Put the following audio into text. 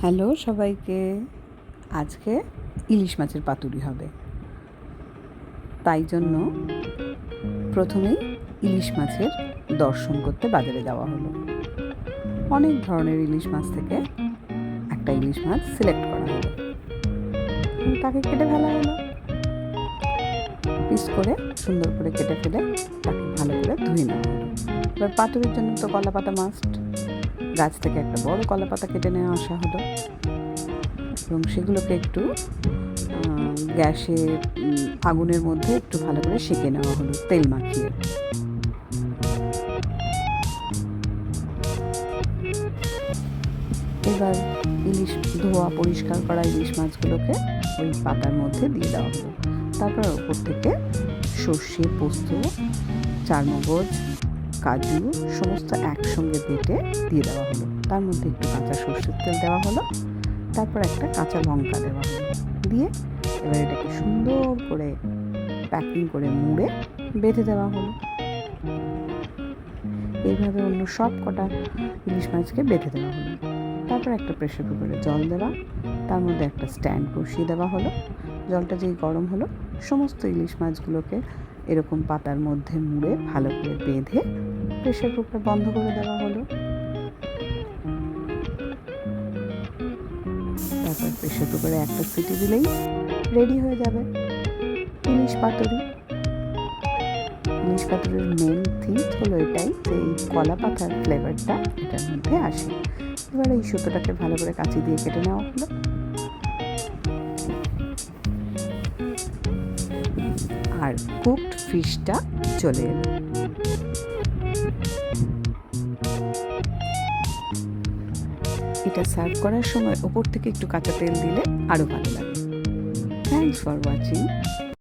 Hello সবাইকে। আজকে ইলিশ মাছের পাতুরি হবে। তাই জন্য প্রথমেই ইলিশ মাছের দর্শন করতে বাজারে যাওয়া হলো। অনেক ধরনের ইলিশ মাছ থেকে একটা ইলিশ মাছ সিলেক্ট করা হলো। তাকে কেটে ফেলা হলো। পিস করে সুন্দর করে কেটে ফেলে তাকে ভালো করে ধুয়ে নেওয়া হলো। এবার পাতুরির জন্য তো কলা পাতা মাস্ট গাছ থেকে একটা বড় কলা পাতা কেটে নিয়ে আসা হলো। এবং সেগুলোকে একটু গ্যাসে আগুনের মধ্যে একটু ভালো করে সেঁকে নেওয়া হলো, তেল মাখিয়ে। এবার ইলিশ ধোয়া, পরিষ্কার করা ইলিশ মাছগুলোকে ওই পাতার মধ্যে দিয়ে দেওয়া হলো। তারপর ওপর থেকে সর্ষে, পোস্ত, চারমগজ কাজু সমস্ত একসঙ্গে বেটে দিয়ে দেওয়া হলো। তার মধ্যে একটু কাঁচা সর্ষের তেল দেওয়া হলো। তারপর একটা কাঁচা লঙ্কা দেওয়া হলো। দিয়ে এবার এটাকে সুন্দর করে প্যাকিং করে মুড়ে বেঁধে দেওয়া হলো। এইভাবে অন্য সব কটা ইলিশ মাছকে বেঁধে দেওয়া হলো। তারপর একটা প্রেশার কুকারে জল দেওয়া। তার মধ্যে একটা স্ট্যান্ড বসিয়ে দেওয়া হলো। জলটা যেই গরম হলো, সমস্ত ইলিশ মাছগুলোকে এরকম পাতার মধ্যে মুড়ে ভালো করে বেঁধে প্রেশার কুকার বন্ধ করে দেওয়া হলো। তারপর প্রেশার কুকারে একটা সিটি দিলেই রেডি হয়ে যাবে ইলিশ পাতুরি। ইলিশ পাতুরির মেন থিম হলো এটাই যে এই কলা পাতার ফ্লেভারটা এটার মধ্যে আসে। এবার এই সুতোটাকে ভালো করে কাঁচি দিয়ে কেটে নেওয়া হলো। আর কুকড ফিশটা চলে এলো। এটা সার্ভ করার সময় ওপর থেকে একটু কাঁচা তেল দিলে আরও ভালো লাগে। Thanks for watching